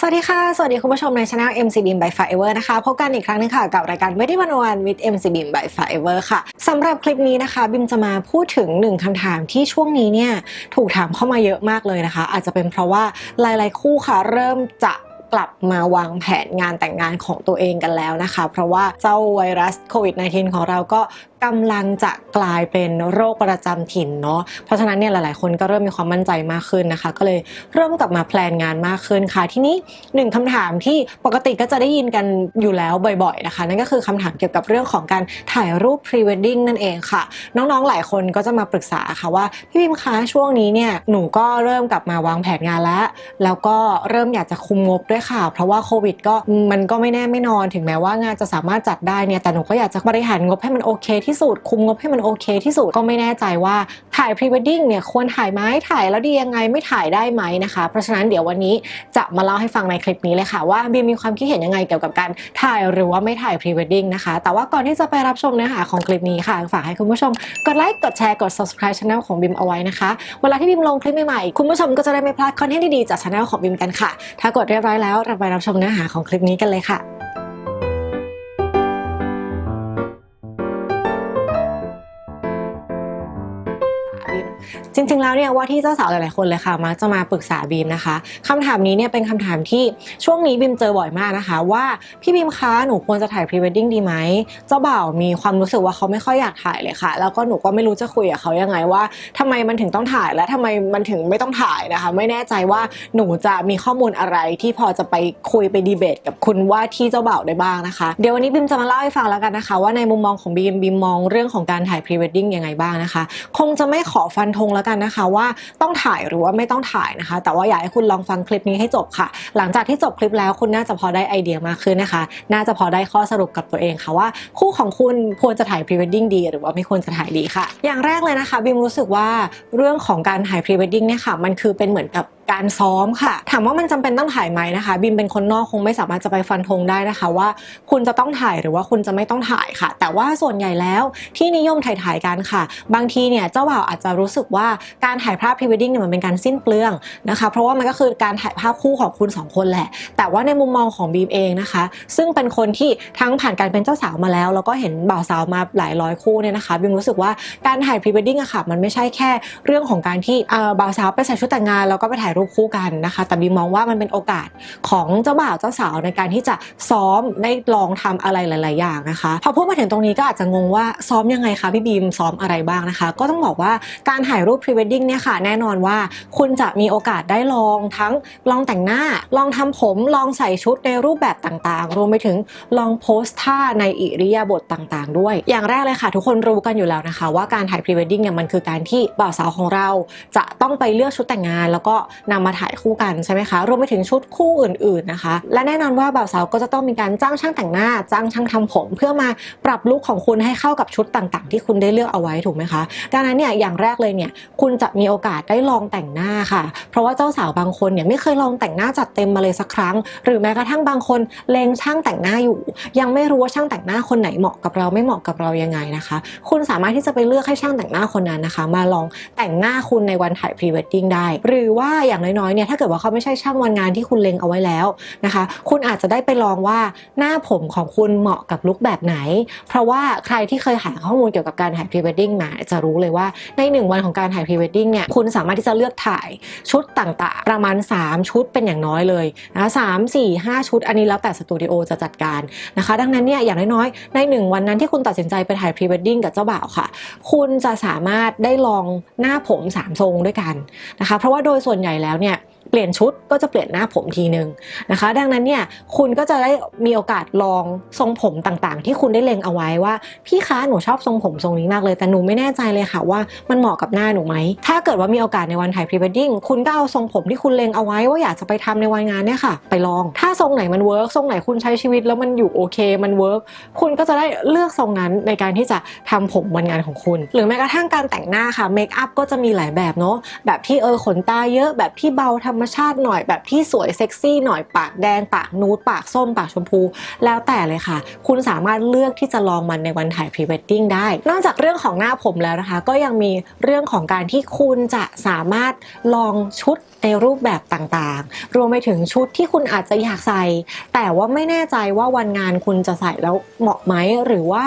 สวัสดีค่ะ สวัสดีคุณผู้ชมในช anel MC Beam by Firever นะคะ พบกันอีกครั้งนึงค่ะ กับรายการไม่ได้วันวาน with MC Beam by Firever ค่ะสำหรับคลิปนี้นะคะ บิมจะมาพูดถึงหนึ่งคำถามที่ช่วงนี้เนี่ยถูกถามเข้ามาเยอะมากเลยนะคะ อาจจะเป็นเพราะว่าหลาย ๆ คู่ค่ะ เริ่มจะ กลับมาวางแผนงานแต่งงานของตัวเองกันแล้วนะคะ เพราะว่าเจ้าไวรัสโควิด -19 ของเราก็กำลังจะกลายเป็นโรคประจำถิ่นเนาะเพราะฉะนั้นเนี่ยหลายๆ คนก็เริ่มมีความมั่นใจมากขึ้นนะคะ ก็เลยเริ่มกลับมาแพลนงานมากขึ้นค่ะ ที่นี้หนึ่งคำถามที่ปกติก็จะได้ยินกันอยู่แล้วบ่อยๆนะคะ นั่นก็คือคำถามเกี่ยวกับเรื่องของการถ่ายรูป pre wedding นั่นเองค่ะ น้องๆหลายคนก็จะมาปรึกษาค่ะว่าพี่พิมคะช่วงนี้เนี่ยหนูก็เริ่มกลับมาวางแผนงานแล้ว แล้วก็เริ่มอยากจะคุมงบด้วยค่ะ เพราะว่าโควิดก็มันก็ไม่แน่ไม่นอนถึงแม้ว่างานจะสามารถจัดได้เนี่ยแต่หนูก็อยากจะบริหารงบให้มันโอเคที่สุดคุมงบให้มันโอเคที่สุดก็ไม่แน่ใจว่าถ่ายพรี w e d ดิ้งเนี่ยควรถ่ายไหมถ่ายแล้วดียังไงไม่ถ่ายได้ไหมนะคะ เพราะฉะนั้นเดี๋ยววันนี้จะมาเล่าให้ฟังในคลิปนี้เลยค่ะ ว่าบีมมีความคิดเห็นยังไงเกี่ยวกับการถ่ายหรือว่าไม่ถ่ายพรี w e d ดิ้งนะคะ แต่ว่าก่อนที่จะไปรับชมเนื้อหาของคลิปนี้ค่ะฝากให้คุณผู้ชมกดไลค์กดแชร์กด subscribe channel ของบิมเอาไว้นะคะ เวลาที่บิมลงคลิปใหม่ๆคุณผู้ชมก็จะได้ไม่พลาดคอนเทนต์ดีๆจากช anel ของบิมกันค่ะ ถ้ากดเรียบร้อยแล้วเราไปรับชมเนื้อหาของคลิปนี้กันเลยค่ะ จริงๆ แล้วเนี่ยว่าที่เจ้าสาวหลายๆคนเลยค่ะมักจะมาปรึกษาบีมนะคะคำถามนี้เนี่ยเป็นคำถามที่ช่วงนี้บีมเจอบ่อยมากนะคะ ว่าพี่บีมคะหนูควรจะถ่ายพรีเวดดิ้งดีไหมเจ้าบ่าวมีความรู้สึกว่าเขาไม่ค่อยอยากถ่ายเลยค่ะ แล้วก็หนูก็ไม่รู้จะคุยกับเขายังไงว่าทำไมมันถึงต้องถ่ายและทำไมมันถึงไม่ต้องถ่ายนะคะ ไม่แน่ใจว่าหนูจะมีข้อมูลอะไรที่พอจะไปคุยไปดีเบต กับคุณว่าที่เจ้าบ่าวได้บ้างนะคะ เดี๋ยววันนี้บิมจะมาเล่าให้ฟังแล้วกันนะคะ ว่าในมุมมองของบีมบีมมองเรื่องของการถ่ายพรีเวดดิ้งยังไงบ้างนะคะ คงจะไม่ขอฟันธงแล้วกันนะคะว่าต้องถ่ายหรือว่าไม่ต้องถ่ายนะคะ แต่ว่าอยากให้คุณลองฟังคลิปนี้ให้จบค่ะ หลังจากที่จบคลิปแล้วคุณน่าจะพอได้ไอเดียมากขึ้นนะคะ น่าจะพอได้ข้อสรุปกับตัวเองค่ะว่า คู่ของคุณควรจะถ่ายพรีเวดดิ้งดี หรือว่าไม่ควรจะถ่ายดีค่ะ อย่างแรกเลยนะคะบิมรู้สึกว่าเรื่องของการถ่ายพรีเวดดิ้งเนี่ยค่ะมันคือเป็นเหมือนกับ การซ้อมค่ะ ถามว่ามันจำเป็นต้องถ่ายไหมนะคะ บิมเป็นคนนอกคงไม่สามารถจะไปฟันธงได้นะคะ ว่าคุณจะต้องถ่ายหรือว่าคุณจะไม่ต้องถ่ายค่ะ แต่ว่าส่วนใหญ่แล้วที่นิยมถ่ายถ่ายกันค่ะ บางทีเนี่ยเจ้าบ่าวอาจจะรู้สึกว่าการถ่ายภาพพรีเวดดิ้งเนี่ยมันเป็นการสิ้นเปลืองนะคะ เพราะว่ามันก็คือการถ่ายภาพคู่ของคุณสองคนแหละ แต่ว่าในมุมมองของบีมเองนะคะ ซึ่งเป็นคนที่ทั้งผ่านการเป็นเจ้าสาวมาแล้ว แล้วก็เห็นบ่าวสาวมาหลายร้อยคู่เนี่ยนะคะบิมรู้สึกว่าการถ่ายพรีเวดดิ้งอะค่ะมันไม่ใช่แค่เรื่องของการที่เอ่อบ่าวสาวไปใส่ชุดแต่งงานแล้วก็ไปถ่ายรูปคู่กันนะคะ แต่บีมองว่ามันเป็นโอกาสของเจ้าบ่าวเจ้าสาวในการที่จะซ้อมได้ลองทำอะไรหลาย ๆ อย่างนะคะ พอพูดมาถึงตรงนี้ก็อาจจะงงว่าซ้อมยังไงคะพี่บีมซ้อมอะไรบ้างนะคะ ก็ต้องบอกว่าการถ่ายรูปพรีเวดดิ้งเนี่ยค่ะแน่นอนว่าคุณจะมีโอกาสได้ลองทั้งลองแต่งหน้า ลองทำผมลองใส่ชุดในรูปแบบต่าง ๆ รวมไปถึงลองโพสท่าในอิริยาบถต่าง ๆ ด้วย อย่างแรกเลยค่ะ ทุกคนรู้กันอยู่แล้วนะคะ ว่าการถ่ายพรีเวดดิ้งเนี่ยมันคือการที่บ่าวสาวของเราจะต้องไปเลือกชุดแต่งงาน แล้วก็นำมาถ่ายคู่กันใช่ไหมคะ รวมไปถึงชุดคู่อื่นๆนะคะ และแน่นอนว่าบ่าวสาวก็จะต้องมีการจ้างช่างแต่งหน้า จ้างช่างทำผม เพื่อมาปรับลุคของคุณให้เข้ากับชุดต่างๆ ที่คุณได้เลือกเอาไว้ถูกไหมคะ ดังนั้นเนี่ยอย่างแรกเลยเนี่ยคุณจะมีโอกาสได้ลองแต่งหน้าค่ะ เพราะว่าเจ้าสาวบางคนเนี่ยไม่เคยลองแต่งหน้าจัดเต็มมาเลยสักครั้ง หรือแม้กระทั่งบางคนเลงช่างแต่งหน้าอยู่ ยังไม่รู้ว่าช่างแต่งหน้าคนไหนเหมาะกับเราไม่เหมาะกับเรายังไงนะคะ คุณสามารถที่จะไปเลือกให้ช่างแต่งหน้าคนนั้นนะคะ มาลองแต่งหน้าคุณในวันถ่ายพรีเวดดิ้งได้ หรือว่าอยอย่างน้อยๆเนี่ยถ้าเกิดว่าเขาไม่ใช่ช่างวันงานที่คุณเล็งเอาไว้แล้วนะคะ คุณอาจจะได้ไปลองว่าหน้าผมของคุณเหมาะกับลุคแบบไหน เพราะว่าใครที่เคยหาข้อมูลเกี่ยวกับการถ่ายพรีเวดดิ้งมาจะรู้เลยว่าในหนึ่งวันของการถ่ายพรีเวดดิ้งเนี่ยคุณสามารถที่จะเลือกถ่ายชุดต่างๆ ประมาณ 3 ชุดเป็นอย่างน้อยเลยนะคะสามสี่ห้าชุดอันนี้แล้วแต่สตูดิโอจะจัดการนะคะ ดังนั้นเนี่ยอย่างน้อยๆในหนึ่งวันนั้นที่คุณตัดสินใจไปถ่ายพรีเวดดิ้งกับเจ้าบ่าวค่ะ คุณจะสามารถได้ลองหน้าผมสามทรงด้วยกันนะคะ เพราะว่าโดยส่วนใหญ่แล้วเนี่ย เปลี่ยนชุดก็จะเปลี่ยนหน้าผมทีนึงนะคะ ดังนั้นเนี่ยคุณก็จะได้มีโอกาสลองทรงผมต่างๆ ที่คุณได้เล็งเอาไว้ว่าพี่คะหนูชอบทรงผมทรงนี้มากเลย แต่หนูไม่แน่ใจเลยค่ะว่ามันเหมาะกับหน้าหนูไหม ถ้าเกิดว่ามีโอกาสในวันถ่ายพรีเวดดิ้งคุณก็เอาทรงผมที่คุณเล็งเอาไว้ว่าอยากจะไปทำในวันงานเนี่ยค่ะ ไปลอง ถ้าทรงไหนมันเวิร์กทรงไหนคุณใช้ชีวิตแล้วมันอยู่โอเค มันเวิร์กคุณก็จะได้เลือกทรงนั้นในการที่จะทำผมวันงานของคุณ หรือแม้กระทั่งการแต่งหน้าค่ะเมคอัพก็จะมีหลายแบบเนาะแบบที่เออขนตาเยอะแบบที่เบาธรรมมชาติหน่อยแบบที่สวยเซ็กซี่หน่อยปากแดงปากนูดปากส้มปากชมพู แล้วแต่เลยค่ะ คุณสามารถเลือกที่จะลองมันในวันถ่ายพรีเวดดิ้งได้ นอกจากเรื่องของหน้าผมแล้วนะคะ ก็ยังมีเรื่องของการที่คุณจะสามารถลองชุดในรูปแบบต่างๆ รวมไปถึงชุดที่คุณอาจจะอยากใส่ แต่ว่าไม่แน่ใจว่าวันงานคุณจะใส่แล้วเหมาะไหม หรือว่า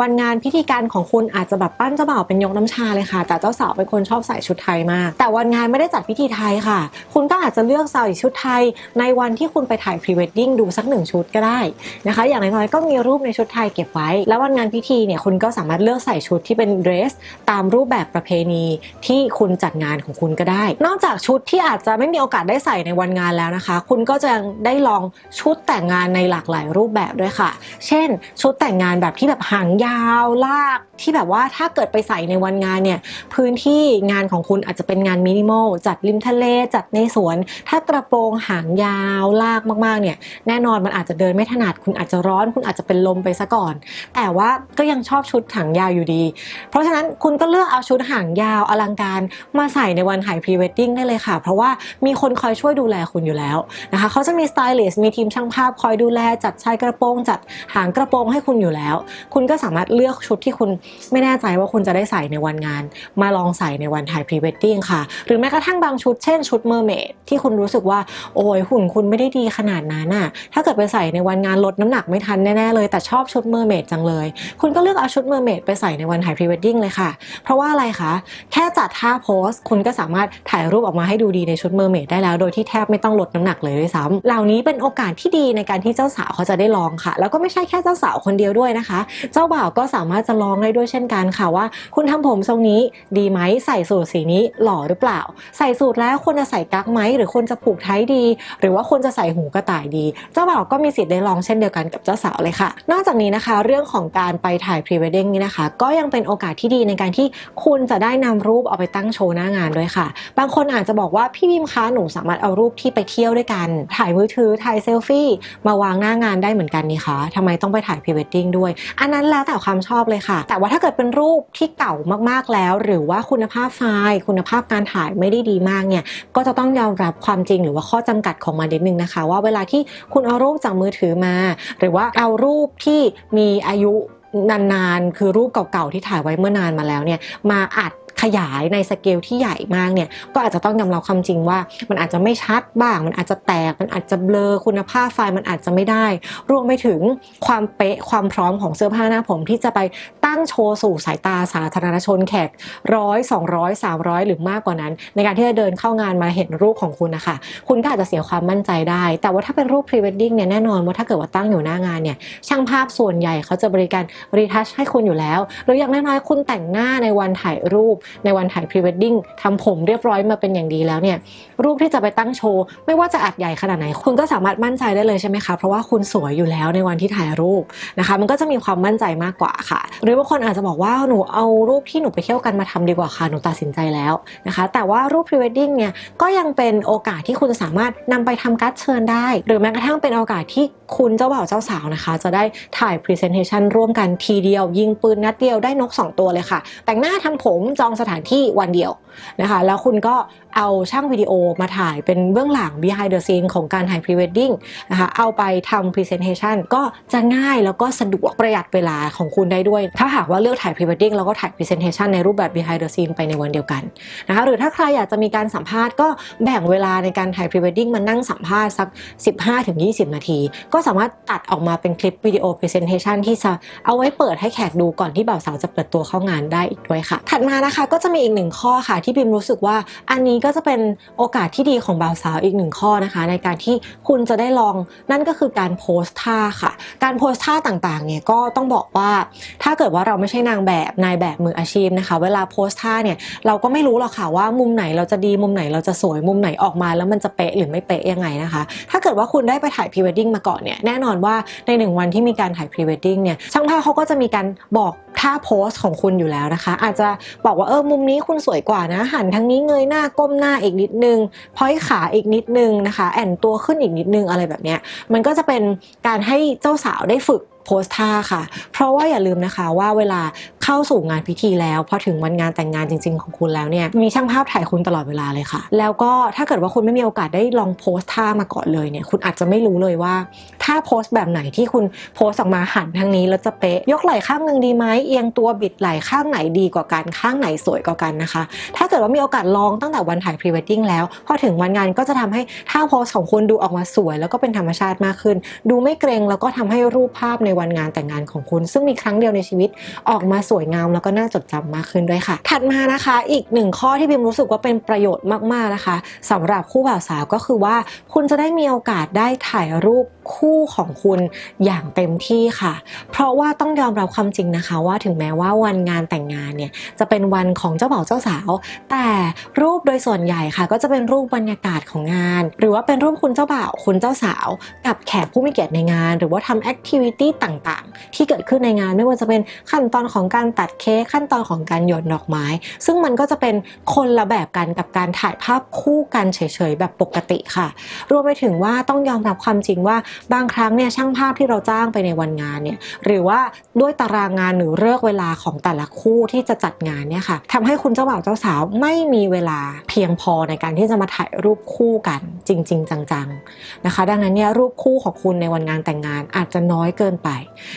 วันงานพิธีการของคุณอาจจะแบบปั้นเจ้าบ่าวเป็นยกน้ำชาเลยค่ะ แต่เจ้าสาวเป็นคนชอบใส่ชุดไทยมาก แต่วันงานไม่ได้จัดพิธีไทยค่ะ คุณก็อาจจะเลือกใส่ชุดไทย ในวันที่คุณไปถ่ายพรีเวดดิ้งดูสักหนึ่งชุดก็ได้นะคะ อย่างน้อยๆก็มีรูปในชุดไทยเก็บไว้ แล้ววันงานพิธีเนี่ยคุณก็สามารถเลือกใส่ชุดที่เป็นเดรส ตามรูปแบบประเพณีที่คุณจัดงานของคุณก็ได้ นอกจากชุดที่อาจจะไม่มีโอกาสได้ใส่ในวันงานแล้วนะคะ คุณก็จะได้ลองชุดแต่งงานในหลากหลายรูปแบบด้วยค่ะ เช่น ชุดแต่งงานแบบที่แบบหางยาวลากที่แบบว่าถ้าเกิดไปใส่ในวันงานเนี่ยพื้นที่งานของคุณอาจจะเป็นงานมินิมอลจัดริมทะเลจัดในสวน ถ้ากระโปรงหางยาวลากมากๆเนี่ยแน่นอนมันอาจจะเดินไม่ถนัดคุณอาจจะร้อน คุณอาจจะเป็นลมไปซะก่อน แต่ว่าก็ยังชอบชุดหางยาวอยู่ดี เพราะฉะนั้นคุณก็เลือกเอาชุดหางยาวอลังการมาใส่ในวันถ่ายพรีเวดดิ้งได้เลยค่ะ เพราะว่ามีคนคอยช่วยดูแลคุณอยู่แล้วนะคะเขาจะมีสไตลิสต์มีทีมช่างภาพคอยดูแลจัดชายกระโปรง จัดหางกระโปรงให้คุณอยู่แล้ว คุณก็สามารถเลือกชุดที่คุณไม่แน่ใจว่าคุณจะได้ใส่ในวันงาน มาลองใส่ในวันถ่ายพรีเวดดิ้งค่ะ หรือแม้กระทั่งบางชุดเช่นชุดเมอร์เมดที่คุณรู้สึกว่า โอ้ยหุ่นคุณไม่ได้ดีขนาดนั้นน่ะ ถ้าเกิดไปใส่ในวันงานลดน้ำหนักไม่ทันแน่ๆเลยแต่ชอบชุดเมอร์เมดจังเลย คุณก็เลือกเอาชุดเมอร์เมดไปใส่ในวันถ่ายพรีเวดดิ้งเลยค่ะ เพราะว่าอะไรคะ แค่จัดท่าโพสคุณก็สามารถถ่ายรูปออกมาให้ดูดีในชุดเมอร์เมดได้แล้ว โดยที่แทบไม่ต้องลดน้ำหนักเลยด้วยซ้ำเหล่านี้เป็นโอกาสที่ดีในการที่เจ้าสาวเขาจะได้ลองค่ะ แล้วก็ไม่ใช่แค่เจ้าสาวคนเดียวด้วยนะคะ เจ้าบ่าวก็สามารถจะลองได้ด้วยเช่นกันค่ะว่า คุณทำผมทรงนี้ดีไหมใส่สูทสีนี้หล่อหรือเปล่า ใส่สูทแล้วควรจะใส่กั๊กไหมหรือควรจะผูกไทดี หรือว่าควรจะใส่หูกระต่ายดี เจ้าบ่าวก็มีสิทธิ์ได้ลองเช่นเดียวกันกับเจ้าสาวเลยค่ะ นอกจากนี้นะคะ เรื่องของการไปถ่ายพรีเวดดิ้งนี่นะคะ ก็ยังเป็นโอกาสที่ดีในการที่คุณจะได้นำรูปเอาไปตั้งโชว์หน้างานด้วยค่ะ บางคนอาจจะบอกว่าพี่บิมคะหนูสามารถเอารูปที่ไปเที่ยวด้วยกัน ถ่ายมือถือถ่ายเซลฟี่มาวางหน้างานได้เหมือนกันนี่คะทำไมต้องไปถ่ายพรีเวดดิ้งด้วย อันนั้นแล้วแต่ความชอบเลยค่ะ แต่ว่าถ้าเกิดเป็นรูปที่เก่ามากๆแล้ว หรือว่าคุณภาพไฟล์ คุณภาพการถ่ายไม่ได้ดีมากเนี่ยก็จะต้องยอมรับความจริงหรือว่าข้อจำกัดของมันนิดนึงนะคะ ว่าเวลาที่คุณเอารูปจากมือถือมา หรือว่าเอารูปที่มีอายุนานๆ คือรูปเก่าๆที่ถ่ายไว้เมื่อนานมาแล้วเนี่ยมาอัด ยายในสเกลที่ใหญ่มากเนี่ยก็อาจจะต้องยอมรับความจริงว่า มันอาจจะไม่ชัดบ้าง มันอาจจะแตกมันอาจจะเบลอคุณภาพไฟล์มันอาจจะไม่ได้ รวมไปถึงความเป๊ะความพร้อมของเสื้อผ้าหน้าผมที่จะไปตั้งโชว์สู่สายตาสาธารณชนแขกร้อยสองร้อยสามร้อยหรือมากกว่านั้น ในการที่จะเดินเข้างานมาเห็นรูปของคุณนะคะคุณก็อาจจะเสียความมั่นใจได้ แต่ว่าถ้าเป็นรูปพรีเวดดิ้งเนี่ยแน่นอนว่าถ้าเกิดว่าตั้งอยู่หน้างานเนี่ยช่างภาพส่วนใหญ่เขาจะบริการรีทัชให้คุณอยู่แล้ว หรืออย่างน้อยๆคุณแต่งหน้าในวันถ่ายรูปในวันถ่ายพรีเวดดิ้งทำผมเรียบร้อยมาเป็นอย่างดีแล้วเนี่ยรูปที่จะไปตั้งโชว์ ไม่ว่าจะอัดใหญ่ขนาดไหน คุณก็สามารถมั่นใจได้เลยใช่ไหมคะ เพราะว่าคุณสวยอยู่แล้วในวันที่ถ่ายรูปนะคะ มันก็จะมีความมั่นใจมากกว่าค่ะ หรือบางคนอาจจะบอกว่าหนูเอารูปที่หนูไปเที่ยวกันมาทำดีกว่าค่ะหนูตัดสินใจแล้วนะคะ แต่ว่ารูปพรีเวดดิ้งเนี่ยก็ยังเป็นโอกาสที่คุณจะสามารถนำไปทำการ์ดเชิญได้ หรือแม้กระทั่งเป็นโอกาสที่คุณเจ้าบ่าวเจ้าสาวนะคะ จะได้ถ่ายพรีเซนเทชันร่วมกันทีเดียว ยิงปืนนัดเดียวได้นก 2 ตัวเลยค่ะ แต่งหน้าทำผมจองสถานที่วันเดียวนะคะ แล้วคุณก็ เอาช่างวิดีโอมาถ่ายเป็นเบื้องหลัง behind the scene ของการถ่ายพรีเวดดิ้งนะคะเอาไปทำพรีเซนเทชันก็จะง่ายแล้วก็สะดวกประหยัดเวลาของคุณได้ด้วย ถ้าหากว่าเลือกถ่ายพรีเวดดิ้งแล้วก็ถ่ายพรีเซนเทชันในรูปแบบ behind the scene ไปในวันเดียวกันนะคะหรือถ้าใครอยากจะมีการสัมภาษณ์ก็แบ่งเวลาในการถ่ายพรีเวดดิ้งมานั่งสัมภาษณ์สัก 15-20 นาที ก็สามารถตัดออกมาเป็นคลิปวิดีโอพรีเซนเทชันที่จะเอาไว้เปิดให้แขกดูก่อนที่บ่าวสาวจะเปิดตัวเข้างานได้อีกด้วยค่ะ ถัดมานะคะก็จะมีอีกหนึ่งข้อค่ะที่บิมรู้สึกว่าอันนี้ก็จะเป็นโอกาสที่ดีของบ่าวสาวอีกหนึ่งข้อนะคะ ในการที่คุณจะได้ลองนั่นก็คือการโพสท่าค่ะ การโพสท่าต่างๆเนี่ยก็ต้องบอกว่า ถ้าเกิดว่าเราไม่ใช่นางแบบนายแบบมืออาชีพนะคะ เวลาโพสท่าเนี่ยเราก็ไม่รู้หรอกค่ะว่ามุมไหนเราจะดีมุมไหนเราจะสวยมุมไหนออกมา แล้วมันจะเป๊ะหรือไม่เป๊ะยังไงนะคะ ถ้าเกิดว่าคุณได้ไปถ่ายพรีเวดดิ้งมาก่อนเนี่ยแน่นอนว่าในหนึ่งวันที่มีการถ่ายพรีเวดดิ้งเนี่ยช่างภาพเขาก็จะมีการบอกท่าโพสของคุณอยู่แล้วนะคะ อาจจะบอกว่าเออมุมนี้คุณสวยกว่านะหันทางนี้เงยหน้าก้มหน้าอีกนิดนึงพอยขาอีกนิดนึงนะคะ แอนตัวขึ้นอีกนิดนึงอะไรแบบเนี้ยมันก็จะเป็นการให้เจ้าสาวได้ฝึก โพสท่าค่ะ เพราะว่าอย่าลืมนะคะว่าเวลาเข้าสู่งานพิธีแล้วพอถึงวันงานแต่งงานจริง ๆ ของคุณแล้วเนี่ยมีช่างภาพถ่ายคุณตลอดเวลาเลยค่ะ แล้วก็ถ้าเกิดว่าคุณไม่มีโอกาสได้ลองโพสท่ามาก่อนเลยเนี่ยคุณอาจจะไม่รู้เลยว่า ถ้าโพสแบบไหนที่คุณโพสออกมาหันทางนี้แล้วจะเป๊ะยกไหล่ข้างหนึ่งดีไหมเอียงตัวบิดไหล่ข้างไหนดีกว่ากันข้างไหนสวยกว่ากันนะคะ ถ้าเกิดว่ามีโอกาสลองตั้งแต่วันถ่ายพรีเวดดิ้งแล้วพอถึงวันงานก็จะทำให้ท่าโพสของคุณดูออกมาสวย แล้วก็เป็นธรรมชาติมากขึ้น ดูไม่เกรงแล้วก็ทำให้รูปภาพในวันงานแต่งงานของคุณ ซึ่งมีครั้งเดียวในชีวิตออกมาสวยงามแล้วก็น่าจดจำมากขึ้นด้วยค่ะ ถัดมานะคะ อีกหนึ่งข้อที่บิมรู้สึกว่าเป็นประโยชน์มากๆนะคะสำหรับคู่บ่าวสาวก็คือว่า คุณจะได้มีโอกาสได้ถ่ายรูป คู่ของคุณอย่างเต็มที่ค่ะ เพราะว่าต้องยอมรับความจริงนะคะ ว่าถึงแม้ว่าวันงานแต่งงานเนี่ยจะเป็นวันของเจ้าบ่าวเจ้าสาว แต่รูปโดยส่วนใหญ่ค่ะ ก็จะเป็นรูปบรรยากาศของงาน หรือว่าเป็นรูปคุณเจ้าบ่าวคุณเจ้าสาว กับแขกผู้มีเกียรติในงาน หรือว่าทำแอคทิวิตี้ต่างๆ ที่เกิดขึ้นในงานไม่ว่าจะเป็นขั้นตอนของการตัดเค้กขั้นตอนของการหยดดอกไม้ ซึ่งมันก็จะเป็นคนละแบบกันกับการถ่ายภาพคู่กันเฉยๆแบบปกติค่ะ รวมไปถึงว่าต้องยอมรับความจริงว่าบางครั้งเนี่ยช่างภาพที่เราจ้างไปในวันงานเนี่ยหรือว่าด้วยตารางงานหรือเลิกเวลาของแต่ละคู่ที่จะจัดงานเนี่ยค่ะทำให้คุณเจ้าบ่าวเจ้าสาวไม่มีเวลาเพียงพอในการที่จะมาถ่ายรูปคู่กันจริง ๆ จังๆนะคะ ดังนั้นเนี่ยรูปคู่ของคุณในวันงานแต่งงานอาจจะน้อยเกินไป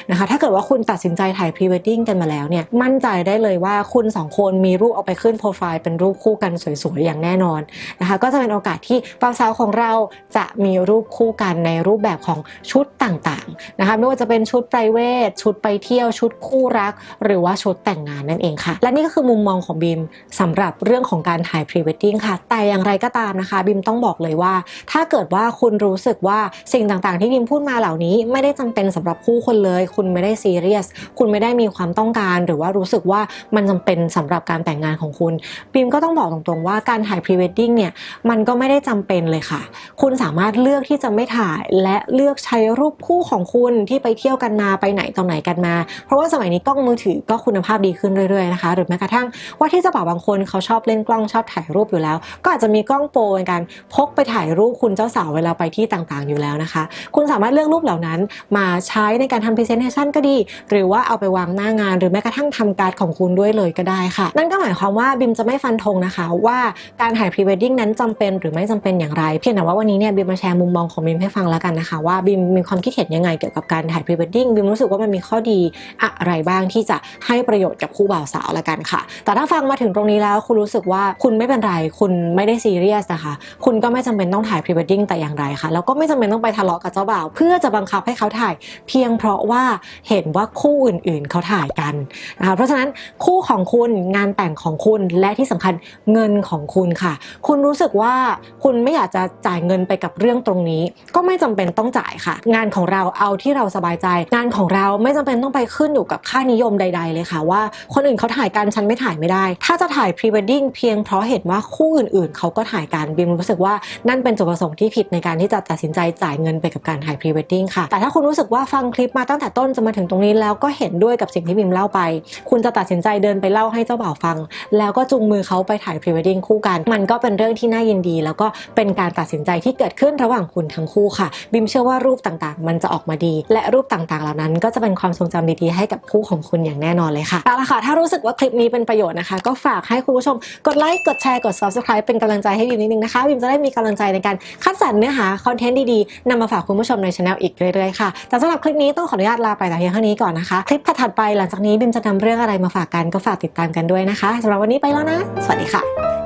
นะคะ ถ้าเกิดว่าคุณตัดสินใจถ่ายพรีเวดดิ้งกันมาแล้วเนี่ยมั่นใจได้เลยว่าคุณสองคนมีรูปเอาไปขึ้นโปรไฟล์เป็นรูปคู่กันสวยๆอย่างแน่นอนนะคะ ก็จะเป็นโอกาสที่บ่าวสาวของเราจะมีรูปคู่กันในรูปแบบของชุดต่างๆนะคะไม่ว่าจะเป็นชุดไพรเวทชุดไปเที่ยวชุดคู่รัก หรือว่าชุดแต่งงานนั่นเองค่ะ และนี่ก็คือมุมมองของบิมสำหรับเรื่องของการถ่ายพรีเวดดิ้งค่ะ แต่อย่างไรก็ตามนะคะบิมต้องบอกเลยว่า ถ้าเกิดว่าคุณรู้สึกว่าสิ่งต่างๆ ที่บิมพูดมาเหล่านี้ ไม่ได้จำเป็นสำหรับคู่คนเลย คุณไม่ได้ซีเรียสคุณไม่ได้มีความต้องการ หรือว่ารู้สึกว่ามันจำเป็นสำหรับการแต่งงานของคุณบิมก็ต้องบอกตรงๆว่าการถ่ายพรีเวดดิ้งเนี่ยมันก็ไม่ได้จำเป็นเลยค่ะ คุณสามารถเลือกที่จะไม่ถ่ายและเเลือกใช้รูปคู่ของคุณที่ไปเที่ยวกันมาไปไหนต่อไหนกันมา เพราะว่าสมัยนี้กล้องมือถือก็คุณภาพดีขึ้นเรื่อยๆนะคะหรือแม้กระทั่งว่าที่เจะบ่าวบางคนเขาชอบเล่นกล้องชอบถ่ายรูปอยู่แล้ว ก็อาจจะมีกล้องโปรในการพกไปถ่ายรูปคุณเจ้าสาวเวลาไปที่ต่างๆ อยู่แล้วนะคะ คุณสามารถเลือกรูปเหล่านั้นมาใช้ในการทำ presentation ก็ดี หรือว่าเอาไปวางหน้างาน หรือแม้กระทั่งทำการ์ดของคุณด้วยเลยก็ได้ค่ะ นั่นก็หมายความว่าบิมจะไม่ฟันธงนะคะว่าการถ่าย pre wedding นั้นจำเป็นหรือไม่จำเป็นอย่างไร เพียงแต่ว่าวันนี้เนี่ยบิมมาแชร์มุมมองของบิมให้ฟังแล้วกันนะคะว่าว่าบิมมีความคิดเห็นยังไงเกี่ยวกับการถ่าย pre wedding บิมรู้สึกว่ามันมีข้อดีอะไรบ้างที่จะให้ประโยชน์กับคู่บ่าวสาวละกันค่ะ แต่ถ้าฟังมาถึงตรงนี้แล้วคุณรู้สึกว่าคุณไม่เป็นไร คุณไม่ได้ซีเรียสนะคะ คุณก็ไม่จำเป็นต้องถ่าย pre wedding แต่อย่างไรค่ะ แล้วก็ไม่จำเป็นต้องไปทะเลาะกับเจ้าบ่าว เพื่อจะบังคับให้เขาถ่าย เพียงเพราะว่าเห็นว่าคู่อื่นๆ เขาถ่ายกันนะคะ เพราะฉะนั้นคู่ของคุณงานแต่งของคุณและที่สำคัญเงินของคุณค่ะ คุณรู้สึกว่าคุณไม่อยากจะจ่ายเงินไปกับเรื่องตรงนี้ ก็ไม่จำเป็นต้องจ่ายค่ะ งานของเราเอาที่เราสบายใจ งานของเราไม่จำเป็นต้องไปขึ้นอยู่กับค่านิยมใด ๆ เลยค่ะว่าคนอื่นเขาถ่ายกันฉันไม่ถ่ายไม่ได้ ถ้าจะถ่ายพรีเวดดิ้งเพียงเพราะเห็นว่าคู่อื่น ๆเขาก็ถ่ายกันบิมรู้สึกว่านั่นเป็นจุดประสงค์ที่ผิดในการที่จะตัดสินใจจ่ายเงินไปกับการถ่ายพรีเวดดิ้งค่ะ แต่ถ้าคุณรู้สึกว่าฟังคลิปมาตั้งแต่ต้นจะมาถึงตรงนี้แล้วก็เห็นด้วยกับสิ่งที่บิมเล่าไป คุณจะตัดสินใจเดินไปเล่าให้เจ้าบ่าวฟัง แล้วก็จูงมือเขาไปถ่ายพรีเวดดิ้งคู่กัน มันก็เป็นเรื่องที่น่ายินดี แล้วก็เป็นการตัดสินใจที่เกิดขึ้นระหว่างคุณทั้งคู่ค่ะบิมเชื่อว่ารูปต่างๆ มันจะออกมาดี และรูปต่างๆ เหล่านั้น ก็จะเป็นความทรงจำดีๆให้กับคู่ของคุณอย่างแน่นอนเลยค่ะเอาละค่ะถ้ารู้สึกว่าคลิปนี้เป็นประโยชน์นะคะ ก็ฝากให้คุณผู้ชมกดไลค์กดแชร์กด subscribe เป็นกำลังใจให้บิมนิดนึงนะคะบิมจะได้มีกำลังใจในการคัดสรรเนื้อหาคอนเทนต์ดีๆนำมาฝากคุณผู้ชมในช anel อีกเรื่อยๆค่ะแต่สำหรับคลิปนี้ต้องขออนุญาตลาไปแต่เพียงเท่านี้ก่อนนะคะ คลิปถัดไปหลังจากนี้บิมจะนำเรื่องอะไรมาฝากกันก็ฝากติดตามกันด้วยนะคะสำหรับวันนี้ไปแล้วนะ สวัสดีค่ะ